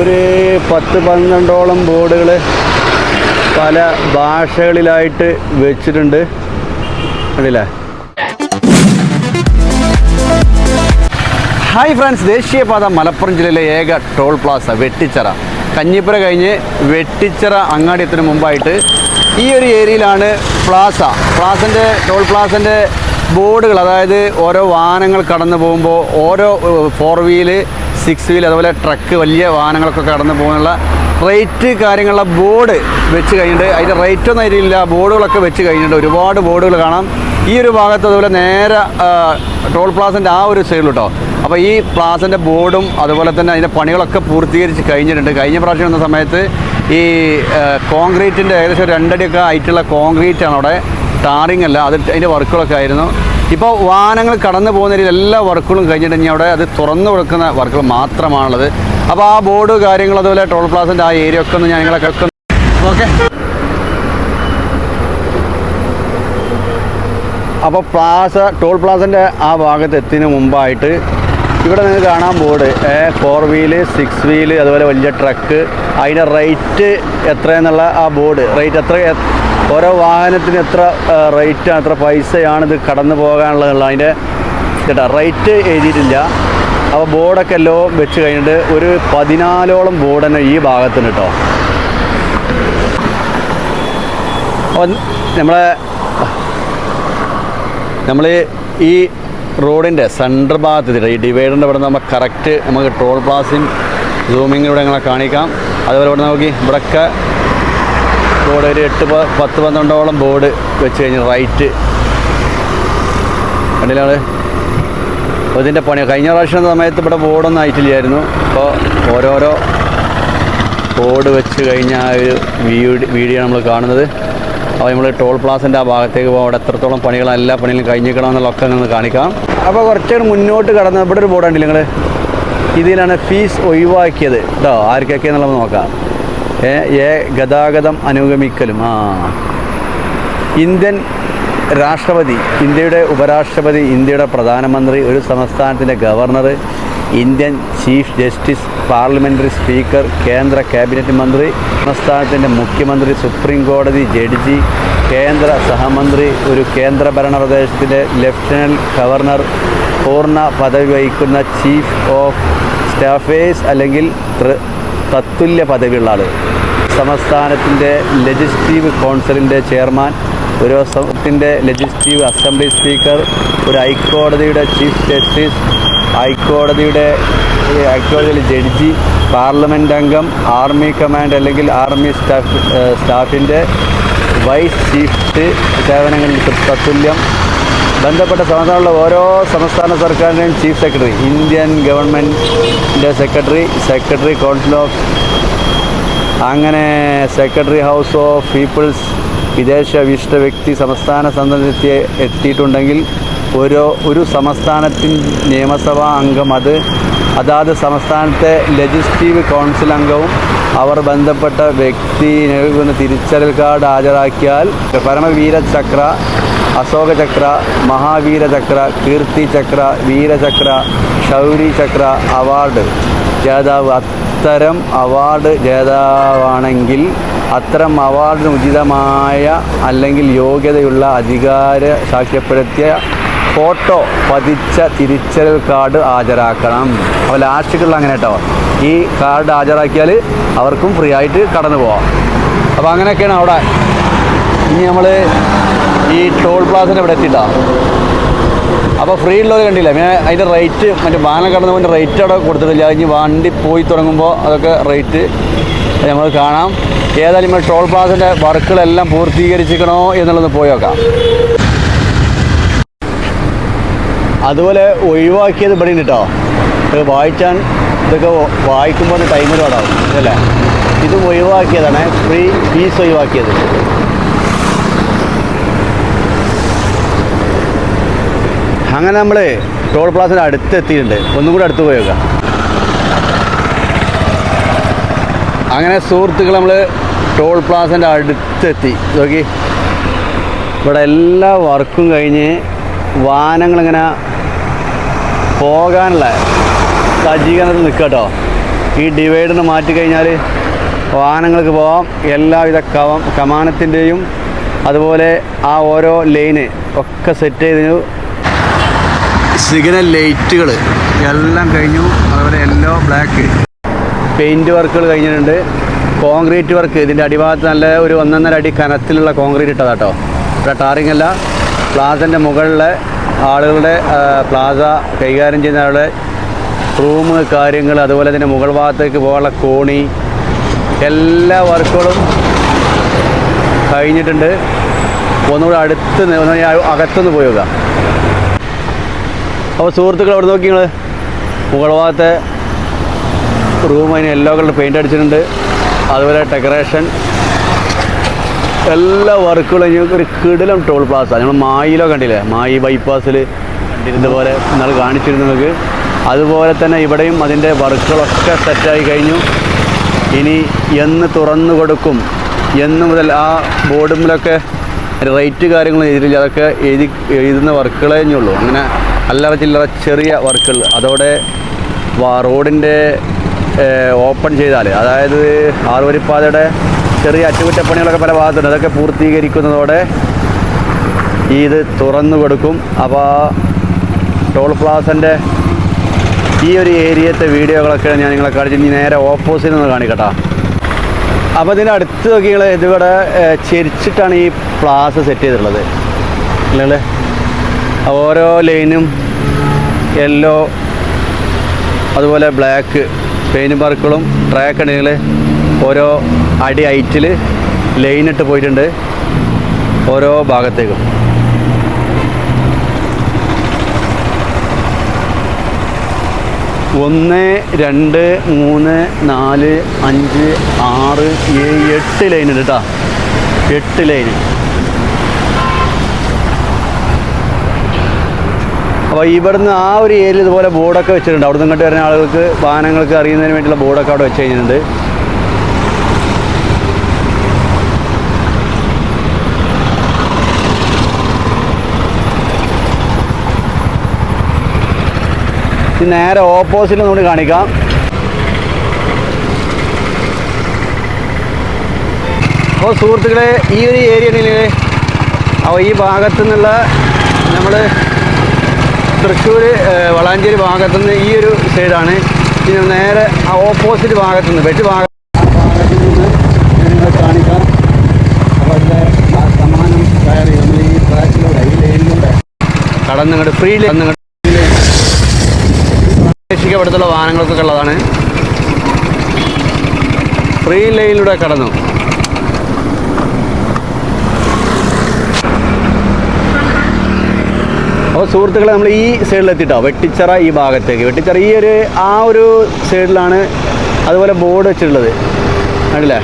ഒരു പത്ത് പന്ത്രണ്ടോളം ബോർഡുകൾ പല ഭാഷകളിലായിട്ട് വെച്ചിട്ടുണ്ട്. കണ്ടില്ലേ? ഹായ് ഫ്രണ്ട്സ് ദേശീയപാത മലപ്പുറം ജില്ലയിലെ ഏക ടോൾ പ്ലാസ വെട്ടിച്ചറ. കഞ്ഞിപ്പുര കഴിഞ്ഞ് വെട്ടിച്ചറ അങ്ങാടിയത്തിന് മുമ്പായിട്ട് ഈ ഒരു ഏരിയയിലാണ് പ്ലാസ പ്ലാസന്റെ ടോൾ പ്ലാസന്റെ ബോർഡുകൾ അതായത് ഓരോ വാഹനങ്ങൾ കടന്നു പോകുമ്പോൾ ഓരോ ഫോർ വീൽ സിക്സ് വീൽ അതുപോലെ ട്രക്ക് വലിയ വാഹനങ്ങളൊക്കെ കടന്നു പോകുന്നുള്ള റേറ്റ് കാര്യങ്ങളുള്ള ബോർഡ് വെച്ച് കഴിഞ്ഞിട്ട് അതിന്റെ റേറ്റ് ഒന്നും അതിലില്ല ബോർഡുകളൊക്കെ വെച്ച് കഴിഞ്ഞിട്ട് ഒരുപാട് ബോർഡുകൾ കാണാം. ഈ ഒരു ഭാഗത്ത് അതുപോലെ നേരെ ടോൾ പ്ലാസിന്റെ ആ ഒരു സൈഡിൽ കേട്ടോ അപ്പോൾ ഈ പ്ലാസിന്റെ ബോർഡും അതുപോലെ തന്നെ അതിന്റെ പണികളൊക്കെ പൂർത്തീകരിച്ച് കഴിഞ്ഞിട്ടുണ്ട്. കഴിഞ്ഞ പ്രാവശ്യം വന്ന സമയത്ത് ഈ കോൺക്രീറ്റിന്റെ ഏകദേശം രണ്ടടിയൊക്കെ ആയിട്ടുള്ള കോൺക്രീറ്റ് ആണ് അവിടെ. ടാറിങ് അല്ല അത് അതിന്റെ വർക്കുകളൊക്കെ ആയിരുന്നു. ഇപ്പോൾ വാഹനങ്ങൾ കടന്നു പോകുന്ന രീതിയിൽ എല്ലാ വർക്കുകളും കഴിഞ്ഞിട്ട് അവിടെ അത് തുറന്നു കൊടുക്കുന്ന വർക്കുകൾ മാത്രമാണുള്ളത്. അപ്പോൾ ആ ബോർഡ് കാര്യങ്ങൾ അതുപോലെ ടോൾ പ്ലാസിന്റെ ആ ഏരിയ ഒക്കെ ഒന്ന് ഞാൻ നിങ്ങളെ കേൾക്കുന്നു. ഓക്കെ. അപ്പോൾ പ്ലാസ ടോൾ പ്ലാസിന്റെ ആ ഭാഗത്ത് എത്തിന് മുമ്പായിട്ട് ഇവിടെ നിങ്ങൾക്ക് കാണാൻ board four wheel six wheel അതുപോലെ വലിയ ട്രക്ക് അതിന്റെ റേറ്റ് എത്രയെന്നുള്ള ആ ബോർഡ് റേറ്റ് എത്ര ഓരോ വാഹനത്തിന് എത്ര റേറ്റാണ് എത്ര പൈസയാണ് ഇത് കടന്നു പോകാനുള്ളതെന്നുള്ള അതിന്റെ കേട്ടോ റേറ്റ് എഴുതിയിട്ടില്ല. അപ്പോൾ ബോർഡൊക്കെ എല്ലോ വെച്ച് കഴിഞ്ഞിട്ട് ഒരു പതിനാലോളം ബോർഡ് തന്നെ ഈ ഭാഗത്തിന് കേട്ടോ അപ്പോൾ നമ്മളെ നമ്മൾ ഈ റോഡിന്റെ സെന്റർ ഭാഗത്ത് ഈ ഡിവൈഡറിന്റെ ഇവിടെ നമ്മൾ കറക്റ്റ് നമുക്ക് ടോൾ പ്ലാസയും സൂമിങ്ങിലൂടെ ഞങ്ങളെ കാണിക്കാം. അതുപോലെ ഇവിടെ നോക്കി ഇവിടെയൊക്കെ റോഡ് ഒരു എട്ട് പത്ത് പന്ത്രണ്ടോളം ബോർഡ് വെച്ച് കഴിഞ്ഞ് റൈറ്റ്. കണ്ടില്ല? ഇതിന്റെ പണി. കഴിഞ്ഞ പ്രാവശ്യം സമയത്ത് ഇവിടെ ബോർഡൊന്നും ആയിട്ടില്ലായിരുന്നു. അപ്പോൾ ഓരോരോ ബോർഡ് വെച്ച് കഴിഞ്ഞ ആ ഒരു വീഡിയോ നമ്മൾ കാണുന്നത്. അപ്പോൾ നമ്മൾ ടോൾ പ്ലാസിന്റെ ആ ഭാഗത്തേക്ക് പോകും അവിടെ എത്രത്തോളം പണികൾ എല്ലാ പണികളും കഴിഞ്ഞിക്കണം എന്നുള്ളതൊക്കെ ഒന്ന് കാണിക്കാം. അപ്പോൾ കുറച്ചുകൂടി മുന്നോട്ട് കടന്ന് ഇവിടെ ഒരു ബോർഡ് ഉണ്ട് നിങ്ങൾ ഇതിലാണ് ഫീസ് ഒഴിവാക്കിയത്. കേട്ടോ ആർക്കൊക്കെ എന്നുള്ളത് നോക്കാം. ഏ ഗതാഗതം അനുഗമിക്കലും. ആ. ഇന്ത്യൻ രാഷ്ട്രപതി ഇന്ത്യയുടെ ഉപരാഷ്ട്രപതി ഇന്ത്യയുടെ പ്രധാനമന്ത്രി ഒരു സംസ്ഥാനത്തിന്റെ governor Indian chief justice parliamentary speaker കേന്ദ്ര ക്യാബിനറ്റ് മന്ത്രി സംസ്ഥാനത്തിന്റെ മുഖ്യമന്ത്രി സുപ്രീം കോടതി ജഡ്ജി കേന്ദ്ര സഹമന്ത്രി ഒരു കേന്ദ്രഭരണ പ്രദേശത്തിന്റെ ലഫ്റ്റനന്റ് ഗവർണർ പൂർണ പദവി വഹിക്കുന്ന ചീഫ് ഓഫ് സ്റ്റാഫേഴ്സ് അല്ലെങ്കിൽ തത്തുല്യ പദവിയുള്ള ആൾ സംസ്ഥാനത്തിന്റെ ലെജിസ്ലേറ്റീവ് കൗൺസിലിന്റെ ചെയർമാൻ ഒരു സംസ്ഥാനത്തിന്റെ ലെജിസ്ലേറ്റീവ് അസംബ്ലി സ്പീക്കർ ഒരു ഹൈക്കോടതിയുടെ ചീഫ് ജസ്റ്റിസ് ഹൈക്കോടതിയുടെ ഹൈക്കോടതിയിലെ ജഡ്ജി പാർലമെന്റ് അംഗം ആർമി കമാൻഡ് അല്ലെങ്കിൽ ആർമി സ്റ്റാഫ് സ്റ്റാഫിന്റെ വൈസ് ചീഫ് സേവനങ്ങളിൽ തത്തുല്യം. ബന്ധപ്പെട്ട സംസ്ഥാനമുള്ള ഓരോ സംസ്ഥാന സർക്കാരിന്റെയും ചീഫ് സെക്രട്ടറി ഇന്ത്യൻ ഗവൺമെന്റിന്റെ സെക്രട്ടറി സെക്രട്ടറി കൗൺസിൽ ഓഫ് അങ്ങനെ സെക്രട്ടറി ഹൗസ് ഓഫ് പീപ്പിൾസ് വിദേശ വിശിഷ്ട വ്യക്തി സംസ്ഥാന സന്ദർശനത്തി എത്തിയിട്ടുണ്ടെങ്കിൽ ഓരോ ഒരു സംസ്ഥാനത്തിൻ നിയമസഭാ അംഗം അത് അതാത് സംസ്ഥാനത്തെ ലെജിസ്ലേറ്റീവ് കൗൺസിൽ അംഗവും അവർ ബന്ധപ്പെട്ട വ്യക്തി തിരിച്ചറിയൽ കാർഡ് ഹാജരാക്കിയാൽ പരമവീര ചക്ര അശോക ചക്ര മഹാവീര ചക്ര കീർത്തി ചക്ര വീരചക്ര ശൗരി ചക്ര അവാർഡ് ജേതാവ് അത്തരം അവാർഡ് ജേതാവാണെങ്കിൽ അത്തരം അവാർഡിന് ഉചിതമായ അല്ലെങ്കിൽ യോഗ്യതയുള്ള അധികാര സാക്ഷ്യപ്പെടുത്തിയ ഫോട്ടോ പതിച്ച തിരിച്ചറിയൽ കാർഡ് ഹാജരാക്കണം. അപ്പോൾ ലാസ്റ്റിക്കുള്ള അങ്ങനെ കേട്ടോ ഈ കാർഡ് ഹാജരാക്കിയാൽ അവർക്കും ഫ്രീ ആയിട്ട് കടന്നു പോവാം. അപ്പോൾ അങ്ങനെയൊക്കെയാണ് അവിടെ. ഇനി നമ്മൾ ഈ ടോൾ പ്ലാസിന്റെ ഇവിടെ എത്തിയിട്ടാ. അപ്പോൾ ഫ്രീ ഉള്ളത് കണ്ടില്ല? പിന്നെ അതിന്റെ റേറ്റ് മറ്റേ വാഹനം കടന്നു പോകുന്ന റേറ്റ് അവിടെ കൊടുത്തിട്ടില്ല. ഇനി വണ്ടി പോയി തുടങ്ങുമ്പോൾ അതൊക്കെ റേറ്റ് നമ്മൾ കാണാം. ഏതായാലും ടോൾ പ്ലാസിന്റെ വർക്കുകളെല്ലാം പൂർത്തീകരിച്ചിരിക്കണോ എന്നുള്ളത് പോയി നോക്കാം. അതുപോലെ ഒഴിവാക്കിയത് ഇവിടെ ഉണ്ട് കേട്ടോ ഇത് വായിച്ചാൻ ഇതൊക്കെ വായിക്കുമ്പോൾ ടൈമിൽ ഒരുപാടാവും അല്ലേ? ഇത് ഒഴിവാക്കിയതാണ് ഫ്രീ ഫീസ് ഒഴിവാക്കിയത്. അങ്ങനെ നമ്മൾ ടോൾ പ്ലാസിന്റെ അടുത്ത് എത്തിയിട്ടുണ്ട്. ഒന്നും കൂടെ അടുത്ത് പോയി നോക്കാം. അങ്ങനെ സുഹൃത്തുക്കൾ നമ്മൾ ടോൾ പ്ലാസിന്റെ അടുത്തെത്തി നോക്കി. ഇവിടെ എല്ലാ വർക്കും കഴിഞ്ഞ് വാഹനങ്ങളിങ്ങനെ പോകാനുള്ള സജ്ജീകരണത്തിൽ നിൽക്കുക കേട്ടോ. ഈ ഡിവൈഡറിന് മാറ്റി കഴിഞ്ഞാൽ വാഹനങ്ങൾക്ക് പോകാം എല്ലാവിധ കവ കമാനത്തിന്റെയും അതുപോലെ ആ ഓരോ ലൈന് ഒക്കെ സെറ്റ് ചെയ്തിന് സിഗ്നൽ ലൈറ്റുകൾ എല്ലാം കഴിഞ്ഞു. അതുപോലെ യെല്ലോ ബ്ലാക്ക് പെയിന്റ് വർക്കുകൾ കഴിഞ്ഞിട്ടുണ്ട്. കോൺക്രീറ്റ് വർക്ക് ഇതിന്റെ അടിഭാഗത്ത് നല്ല ഒരു ഒന്നൊന്നര അടി കനത്തിലുള്ള കോൺക്രീറ്റ് ഇട്ടതാട്ടോ ഇവിടെ ടാറിംഗ് അല്ല. പ്ലാസന്റെ മുകളിലെ ആളുകളുടെ പ്ലാസ കൈകാര്യം ചെയ്യുന്ന ആളുടെ റൂം കാര്യങ്ങൾ അതുപോലെ തന്നെ മുകൾ ഭാഗത്തേക്ക് പോകാനുള്ള കോണി എല്ലാ വർക്കുകളും കഴിഞ്ഞിട്ടുണ്ട്. ഒന്നുകൂടെ അടുത്ത് അകത്തുനിന്ന് പോയി നോക്കാം. അപ്പോൾ സുഹൃത്തുക്കൾ അവിടെ നോക്കി നിങ്ങൾ മുകൾ ഭാഗത്തെ റൂം അതിന് യെല്ലോ കളർ പെയിന്റ് അടിച്ചിട്ടുണ്ട്. അതുപോലെ ഡെക്കറേഷൻ എല്ലാ വർക്കുകളും ഞങ്ങൾക്ക് ഒരു കിടിലം ടോൾ പ്ലാസ ഞങ്ങൾ മായിലോ കണ്ടില്ലേ? മായി ബൈപ്പാസിൽ കണ്ടിരുന്ന പോലെ നിങ്ങൾ കാണിച്ചിരുന്നു നിങ്ങൾക്ക്. അതുപോലെ തന്നെ ഇവിടെയും അതിന്റെ വർക്കുകളൊക്കെ സെറ്റായി കഴിഞ്ഞു. ഇനി എന്ന് തുറന്നു കൊടുക്കും എന്ന് മുതൽ ആ ബോർഡുമ്പിലൊക്കെ റേറ്റ് കാര്യങ്ങൾ എഴുതിയില്ല അതൊക്കെ എഴുതി എഴുതുന്ന വർക്കുകളേ ഉള്ളൂ. അങ്ങനെ അല്ലറ ചില്ലറ ചെറിയ വർക്കുകൾ. അതോടെ റോഡിന്റെ ഓപ്പൺ ചെയ്താൽ അതായത് ആറുവരിപ്പാതയുടെ ചെറിയ അറ്റകുറ്റപ്പണികളൊക്കെ പല ഭാഗത്തുണ്ട്. അതൊക്കെ പൂർത്തീകരിക്കുന്നതോടെ ഇത് തുറന്നു കൊടുക്കും. അപ്പോൾ ടോൾ പ്ലാസന്റെ ഈ ഒരു ഏരിയത്തെ വീഡിയോകളൊക്കെ ഞാൻ നിങ്ങളെ കാണിച്ചു ഇനി നേരെ ഓപ്പോസിറ്റ് നിന്ന് കാണിക്കട്ടോ. അപ്പോൾ ഇതിന്റെ അടുത്ത് നോക്കിയാൽ ഇതിവിടെ ചെരിച്ചിട്ടാണ് ഈ പ്ലാസ സെറ്റ് ചെയ്തിട്ടുള്ളത്. അല്ലേ ഓരോ ലൈനും യെല്ലോ അതുപോലെ ബ്ലാക്ക് പെയിന്റ് വർക്കുകളും ട്രാക്ക് ഉണ്ടെങ്കിൽ ഓരോ അടി ഹൈറ്റിൽ ലൈനിട്ട് പോയിട്ടുണ്ട്. ഓരോ ഭാഗത്തേക്കും. ഒന്ന് രണ്ട് മൂന്ന് നാല് അഞ്ച് ആറ് ഏഴ് എട്ട് ലൈൻ ഉണ്ട് കേട്ടോ എട്ട് ലൈന് അപ്പോൾ ഇവിടുന്ന് ആ ഒരു ഏരിയയിൽ ഇതുപോലെ ബോർഡൊക്കെ വെച്ചിട്ടുണ്ട്. അവിടെ നിന്ന് ഇങ്ങോട്ട് വരുന്ന ആളുകൾക്ക് വാഹനങ്ങൾക്ക് അറിയുന്നതിന് വേണ്ടിയുള്ള ബോർഡൊക്കെ അവിടെ വെച്ച് കഴിഞ്ഞിട്ടുണ്ട്. നേരെ ഓപ്പോസിറ്റ് നമ്മൾ കാണിക്കാം. അപ്പോൾ സുഹൃത്തുക്കളെ ഈ ഒരു ഏരിയ ഉണ്ടെങ്കിൽ അപ്പോൾ ഈ ഭാഗത്തു നിന്നുള്ള നമ്മൾ തൃശ്ശൂർ വളാഞ്ചേരി ഭാഗത്തു നിന്ന് ഈ ഒരു സൈഡാണ് പിന്നെ നേരെ ആ ഓപ്പോസിറ്റ് ഭാഗത്തു നിന്ന് വെച്ച് ഭാഗ കാണിക്കാം. അപ്പോൾ അതിന്റെ സമാനം കയറി നമ്മൾ ഈ ട്രാക്കിലൂടെ ഈ ലൈനിലൂടെ കടന്നിങ്ങോട്ട് ഫ്രീ കടന്നിങ്ങോട്ട് അവിടുത്തെ വാഹനങ്ങൾക്കൊക്കെ ഉള്ളതാണ് ഫ്രീ ലൈനിലൂടെ കടന്നു. അപ്പോൾ സുഹൃത്തുക്കളെ നമ്മൾ ഈ സൈഡിലെത്തിട്ടോ വെട്ടിച്ചിറ ഈ ഭാഗത്തേക്ക്. വെട്ടിച്ചിറ ഈ ഒരു ആ ഒരു സൈഡിലാണ് അതുപോലെ ബോർഡ് വെച്ചിട്ടുള്ളത്. ആണല്ലേ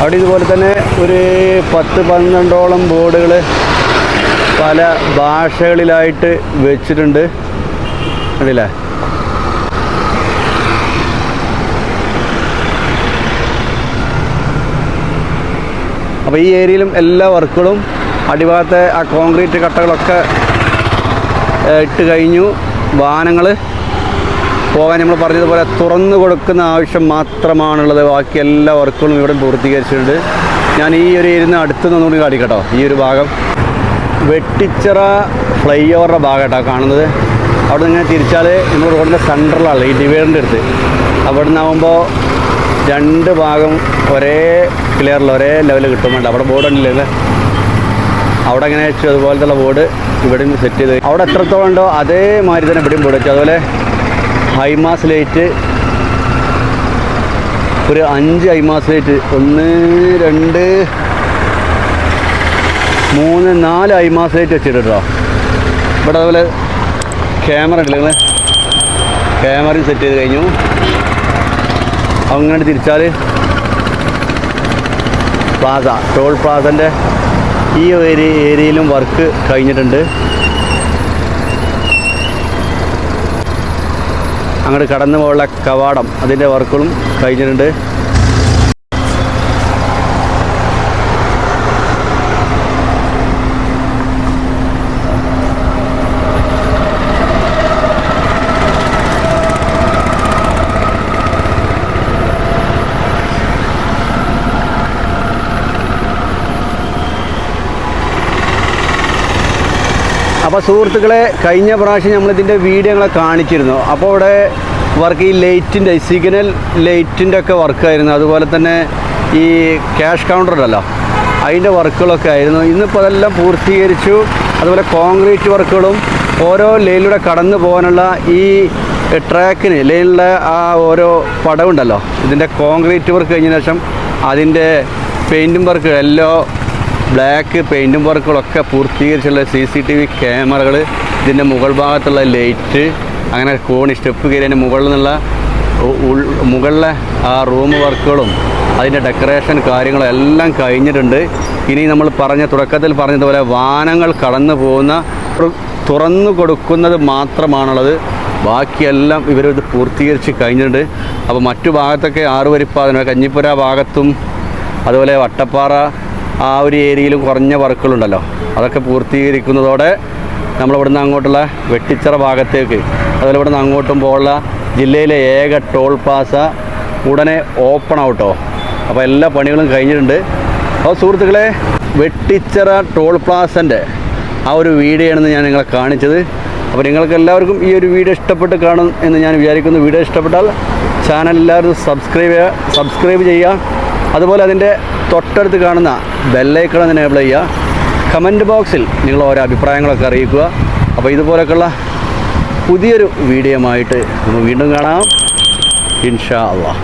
അവിടെ ഇതുപോലെ തന്നെ ഒരു പത്ത് പന്ത്രണ്ടോളം ബോർഡുകൾ പല ഭാഷകളിലായിട്ട് വെച്ചിട്ടുണ്ട്. കണ്ടില്ലേ? അപ്പോൾ ഈ ഏരിയയിലും എല്ലാ വർക്കുകളും അടിഭാഗത്തെ ആ കോൺക്രീറ്റ് കട്ടകളൊക്കെ ഇട്ട് കഴിഞ്ഞു. വാഹനങ്ങൾ പോകാൻ നമ്മൾ പറഞ്ഞതുപോലെ തുറന്നു കൊടുക്കുന്ന ആവശ്യം മാത്രമാണുള്ളത്. ബാക്കി എല്ലാ വർക്കുകളും ഇവിടെ പൂർത്തീകരിച്ചിട്ടുണ്ട്. ഞാൻ ഈ ഒരു ഇരുന്ന് അടുത്ത് നിന്നുകൂടി കാണിക്കട്ടോ. ഈ ഒരു ഭാഗം. വെട്ടിച്ചിറ ഫ്ലൈ ഓവറിന്റെ ഭാഗം കേട്ടോ കാണുന്നത്. അവിടെ നിന്ന് തിരിച്ചാൽ നമ്മൾ റോഡിന്റെ സെന്ററിലാണ് ഈ ഡിവൈഡറിന്റെ അടുത്ത്. അവിടെ നിന്നാകുമ്പോൾ രണ്ട് ഭാഗം ഒരേ ക്ലിയറിൽ ഒരേ ലെവൽ കിട്ടുന്നുണ്ട്. അവിടെ ബോർഡ് ഉണ്ടല്ലേ അവിടെ അങ്ങനെ വെച്ചു? അതുപോലത്തെ ബോർഡ് ഇവിടെയും സെറ്റ് ചെയ്ത്. അവിടെ എത്രത്തോളം ഉണ്ടോ അതേമാതിരി തന്നെ ഇവിടെയും ബോർഡ് വെച്ചു. അതുപോലെ ഹൈമാസ് ലൈറ്റ് ഒരു അഞ്ച് ഹൈമാസ് ലൈറ്റ് ഒന്ന് രണ്ട് മൂന്ന് നാല് ഹൈമാസ് ലൈറ്റ് വെച്ചിട്ടോ ഇവിടെ അതുപോലെ ക്യാമറ ഉണ്ടല്ലേ ക്യാമറയും സെറ്റ് ചെയ്ത് കഴിഞ്ഞു. അങ്ങനെ തിരിച്ചാൽ പ്ലാസ ടോൾ പ്ലാസന്റെ ഈ ഒരു ഏരിയയിലും വർക്ക് കഴിഞ്ഞിട്ടുണ്ട്. അങ്ങോട്ട് കടന്നു പോകാനുള്ള കവാടം അതിന്റെ വർക്കുകളും കഴിഞ്ഞിട്ടുണ്ട്. അപ്പോൾ സുഹൃത്തുക്കളെ കഴിഞ്ഞ പ്രാവശ്യം നമ്മളിതിന്റെ വീഡിയോകളെ കാണിച്ചിരുന്നു. അപ്പോൾ അവിടെ വർക്ക് ഈ ലൈറ്റിന്റെ സിഗ്നൽ ലൈറ്റിന്റെ ഒക്കെ വർക്കായിരുന്നു അതുപോലെ തന്നെ ഈ ക്യാഷ് കൗണ്ടർ ഉണ്ടല്ലോ അതിന്റെ വർക്കുകളൊക്കെ ആയിരുന്നു. ഇന്നിപ്പോൾ അതെല്ലാം പൂർത്തീകരിച്ചു. അതുപോലെ കോൺക്രീറ്റ് വർക്കുകളും ഓരോ ലൈനിലൂടെ കടന്നു പോകാനുള്ള ഈ ട്രാക്കിന് ലൈനിലെ ആ ഓരോ പടവുണ്ടല്ലോ. ഇതിന്റെ കോൺക്രീറ്റ് വർക്ക് കഴിഞ്ഞ ശേഷം അതിന്റെ പെയിന്റും വർക്ക് എല്ലാം ബ്ലാക്ക് പെയിന്റും വർക്കുകളൊക്കെ പൂർത്തീകരിച്ചുള്ള സി സി ടി വി ക്യാമറകൾ ഇതിന്റെ മുകൾ ഭാഗത്തുള്ള ലൈറ്റ് അങ്ങനെ കോണി സ്റ്റെപ്പ് കയറിയതിന്റെ മുകളിൽ നിന്നുള്ള മുകളിലെ ആ റൂം വർക്കുകളും അതിന്റെ ഡെക്കറേഷൻ കാര്യങ്ങളും എല്ലാം കഴിഞ്ഞിട്ടുണ്ട്. ഇനി നമ്മൾ പറഞ്ഞ തുടക്കത്തിൽ പറഞ്ഞതുപോലെ വാഹനങ്ങൾ കടന്നു പോകുന്ന തുറന്നു കൊടുക്കുന്നത് മാത്രമാണുള്ളത്. ബാക്കിയെല്ലാം ഇവരിത് പൂർത്തീകരിച്ച് കഴിഞ്ഞിട്ടുണ്ട്. അപ്പോൾ മറ്റു ഭാഗത്തൊക്കെ ആറുവരിപ്പാതന കഞ്ഞിപ്പുര ഭാഗത്തും അതുപോലെ വട്ടപ്പാറ ആ ഒരു ഏരിയയിൽ കുറഞ്ഞ വർക്കുകളുണ്ടല്ലോ. അതൊക്കെ പൂർത്തീകരിക്കുന്നതോടെ നമ്മളിവിടുന്ന് അങ്ങോട്ടുള്ള വെട്ടിച്ചിറ ഭാഗത്തേക്ക് അതുപോലെ ഇവിടുന്ന് അങ്ങോട്ടും പോകുള്ള ജില്ലയിലെ ഏക ടോൾ പാസ ഉടനെ ഓപ്പൺ ആവട്ടോ. അപ്പോൾ എല്ലാ പണികളും കഴിഞ്ഞിട്ടുണ്ട്. അപ്പോൾ സുഹൃത്തുക്കളെ വെട്ടിച്ചിറ ടോൾ പ്ലാസന്റെ ആ ഒരു വീഡിയോ ഞാൻ നിങ്ങളെ കാണിച്ചത്. അപ്പോൾ നിങ്ങൾക്ക് എല്ലാവർക്കും ഈ ഒരു വീഡിയോ ഇഷ്ടപ്പെട്ട് കാണും എന്ന് ഞാൻ വിചാരിക്കുന്നു. വീഡിയോ ഇഷ്ടപ്പെട്ടാൽ ചാനൽ എല്ലാവരും സബ്സ്ക്രൈബ് ചെയ്യുക സബ്സ്ക്രൈബ് ചെയ്യുക. അതുപോലെ അതിന്റെ തൊട്ടടുത്ത് കാണുന്ന ബെല്ലൈക്കൺ ഒന്ന് എനേബിൾ ചെയ്യുക. കമന്റ് ബോക്സിൽ നിങ്ങൾ ഓരോ അഭിപ്രായങ്ങളൊക്കെ അറിയിക്കുക. അപ്പോൾ ഇതുപോലൊക്കെയുള്ള പുതിയൊരു വീഡിയോയുമായിട്ട് നമുക്ക് വീണ്ടും കാണാം. ഇൻഷാ അള്ളാഹ്